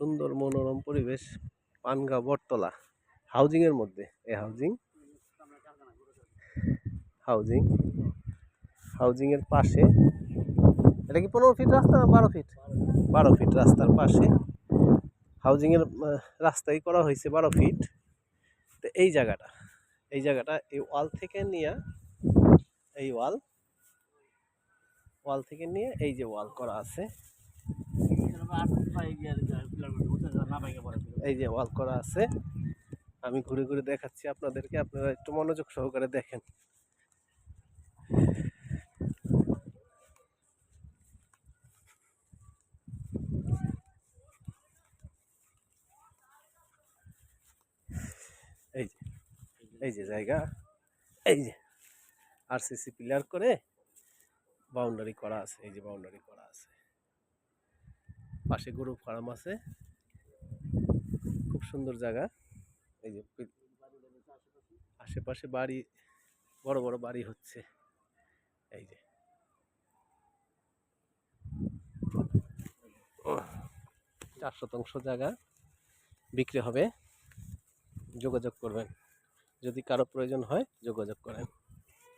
সুন্দর মনোরম পরিবেশ পানগা বটতলা হাউজিং এর মধ্যে। এই হাউজিং হাউজিং হাউজিং এর পাশে। এটা কি পনেরো ফিট রাস্তা না বারো ফিট বারো ফিট রাস্তার পাশে। হাউজিং এর আহ, রাস্তাই করা হয়েছে বারো ফিট তো এই জায়গাটা এই জায়গাটা এই ওয়াল থেকে নিয়ে এই ওয়াল ওয়াল থেকে নিয়ে এই যে ওয়াল করা আছে। এই যে ওয়াল করা আছে। আমি ঘুরে ঘুরে দেখাচ্ছি আপনাদেরকে, আপনারা একটু মনোযোগ সহকারে দেখেন। এই যে এই যে জায়গা। এই যে, আর আরসিসি পিলার করে বাউন্ডারি করা আছে, এই যে বাউন্ডারি করা আছে। পাশে গরু ফার্ম আছে। খুব সুন্দর জায়গা। এই যে আশেপাশে বাড়ি, বড় বড় বাড়ি হচ্ছে। এই যে। চার শতাংশ জায়গা বিক্রি হবে। যোগাযোগ করবেন। যদি কারও প্রয়োজন হয়, যোগাযোগ করেন।